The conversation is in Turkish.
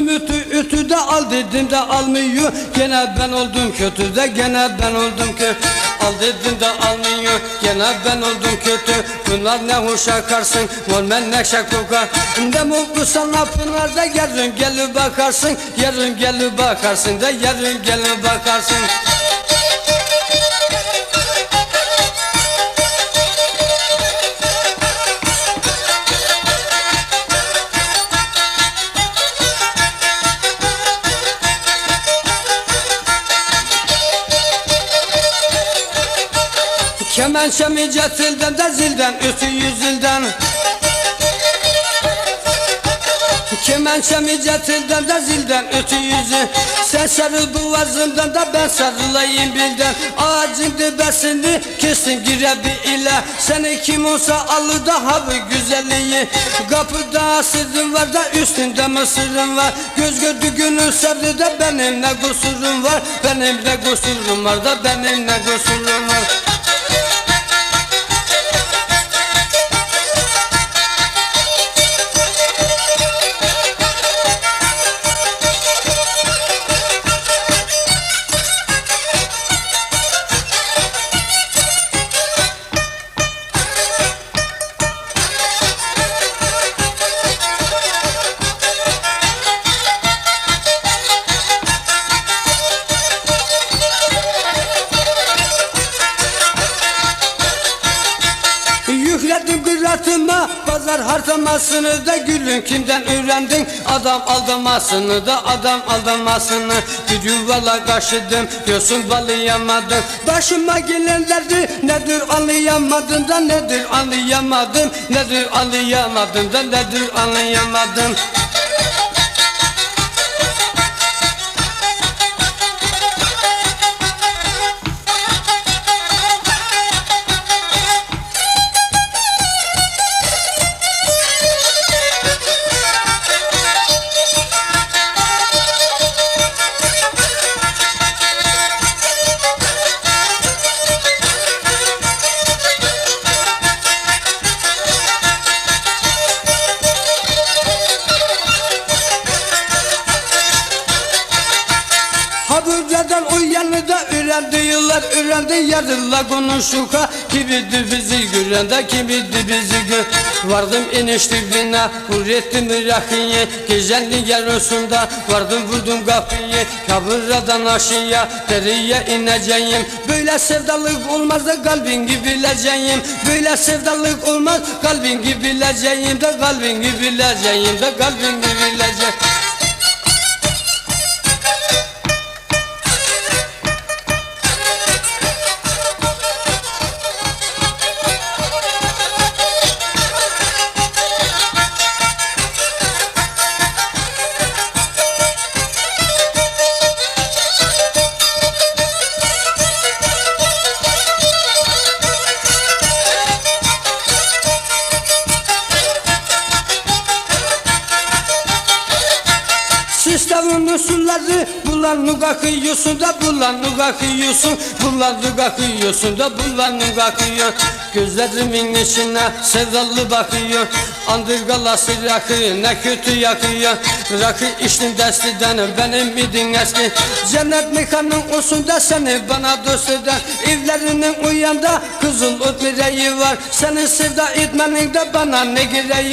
Öttüm ütü ütü de al dedim de almıyor. Gene ben oldum kötü de gene ben oldum kötü Al dedim de almıyor gene ben oldum kötü. Bunlar ne hoş akarsın Normal ne şak kokar. Ne mutlu sana pınarda yarın gelir bakarsın Yarın gelir bakarsın da yarın gelir bakarsın Kemençemi cetilden de zilden Üstü yüzülden Kemençemi cetilden de zilden Ötü yüzü. Sen sarıl boğazımdan da ben sarılayım bilden Ağacın dibesini kesin girebi ile Seni kim olsa alır da ha bu güzelliği Kapıda sırrım var da üstünde mısırım var. Göz gördü gönül sevdi de benim ne kusurum var. Benim ne kusurum var da benim ne kusurum var Yükledim kıratıma pazar harcamasını da gülün kimden öğrendin? Adam aldamasını da adam aldamasını. Bir yuvala kaşıdım yosun balayamadım. Başıma gelenlerdi nedir anlayamadım da nedir anlayamadım nedir anlayamadım da nedir anlayamadım Ha buradan o yanı da öğrendi yıllar öğrendi yarıla konuşuka Kimidi bizi görende kimidi bizi gör Vardım iniş dibine Vurrettim rakıyı Gecenin yarısında Vardım vurdum kapıyı. Kabırradan aşıya Deriye ineceğim. Böyle sevdalık olmaz da kalbin gibi bileceğim. Böyle sevdalık olmaz kalbin gibi bileceğim. De kalbin gibi bileceğim de kalbin gibi Sistemin usulları bulanık akıyorsun da bulanık akıyorsun Bulanık akıyorsun da bulanık akıyor Gözlerimin içine sevdalı bakıyor. Andırgalası rakı ne kötü yakıyor. Rakı içtim destiden benim midin eski. Cennet mekanın olsun da seni bana dost eder. Evlerinin uyanda kızıl ot var. Seni sevda etmenin de bana ne gereği